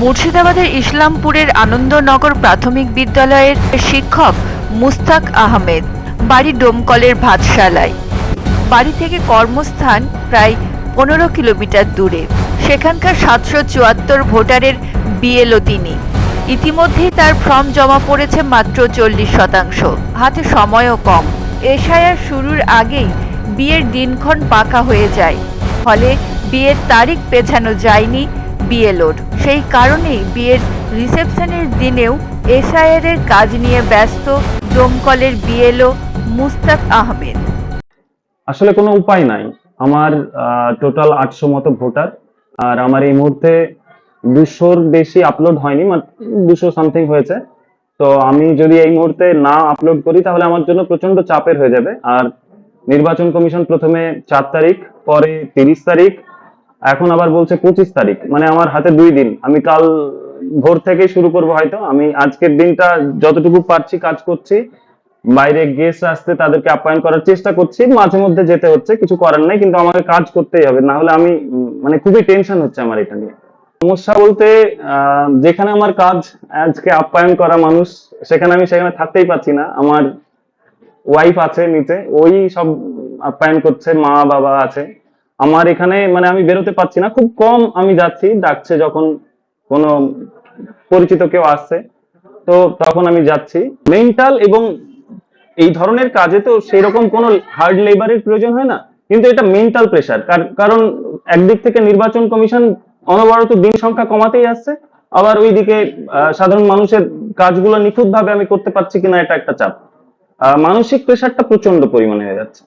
মুর্শিদাবাদের ইসলামপুরের আনন্দনগর প্রাথমিক বিদ্যালয়ের শিক্ষক মুস্তাক আহমেদ, বাড়ি ডোমকলের ভাতশালায়। বাড়ি থেকে কর্মস্থান প্রায় পনেরো কিলোমিটার দূরে। সেখানকার সাতশো চুয়াত্তর ভোটারের বিএলও তিনি। ইতিমধ্যেই তার ফর্ম জমা পড়েছে মাত্র চল্লিশ শতাংশ। হাতে সময়ও কম। এশায়ার শুরুর আগেই বিয়ের দিনক্ষণ পাকা হয়ে যায়। ফলে বিয়ের তারিখ পেছানো যায়নি বিএলওর সেই কারণেই বিয়ের রিসেপশনের দিনেও এসআইআরের কাজ নিয়ে ব্যস্ত ডোমকলের বিএলও মুস্তাক আহমেদ। আসলে কোনো উপায় নাই। আমার টোটাল আটশো মতো ভোটার। আর আমার এই মুহূর্তে দুশোর বেশি আপলোড হয়নি দুশো সামথিং হয়েছে। তো আমি যদি এই মুহূর্তে না আপলোড করি, তাহলে আমার জন্য প্রচণ্ড চাপের হয়ে যাবে। আর নির্বাচন কমিশন প্রথমে চার তারিখ, পরে তিরিশ তারিখ এখন আবার বলছে পঁচিশ তারিখ। মানে আমার হাতে দুই দিন। আমি কাল ভোর থেকে শুরু করব হয়তো। আমি আজকের দিনটা যতটুকু পারছি কাজ করছি। বাইরে গেস্ট আসতে তাদেরকে আপ্যায়ন করার চেষ্টা করছি। মাঝে মধ্যে যেতে হচ্ছে, কিছু করার নাই, কিন্তু আমাকে কাজ করতেই হবে। না হলে আমি মানে খুবই টেনশন হচ্ছে আমার এটা নিয়ে। সমস্যা বলতে যেখানে আমার কাজ আজকে আপ্যায়ন করা মানুষ, সেখানে আমি সেখানে থাকতেই পারছি না। আমার ওয়াইফ আছে নিচে। ওই সব আপ্যায়ন করছে মা বাবা আছে। আমার এখানে মানে আমি বেরোতে পারছি না। খুব কম আমি যাচ্ছি, ডাকছে যখন কোনো পরিচিত কেউ আসছে, তো তখন আমি যাচ্ছি। মেন্টাল এবং এই ধরনের কাজে তো সেই রকম কোনো হার্ড লেবারের প্রয়োজন হয় না, কিন্তু এটা মেন্টাল প্রেশার কারণ একদিক থেকে নির্বাচন কমিশন অনবরত দিন সংখ্যা কমাতেই আসছে, আবার ওইদিকে সাধারণ মানুষের কাজগুলো নিখুঁত ভাবে আমি করতে পারছি কিনা এটা একটা চাপ। মানসিক প্রেশারটা প্রচণ্ড পরিমাণে হয়ে যাচ্ছে।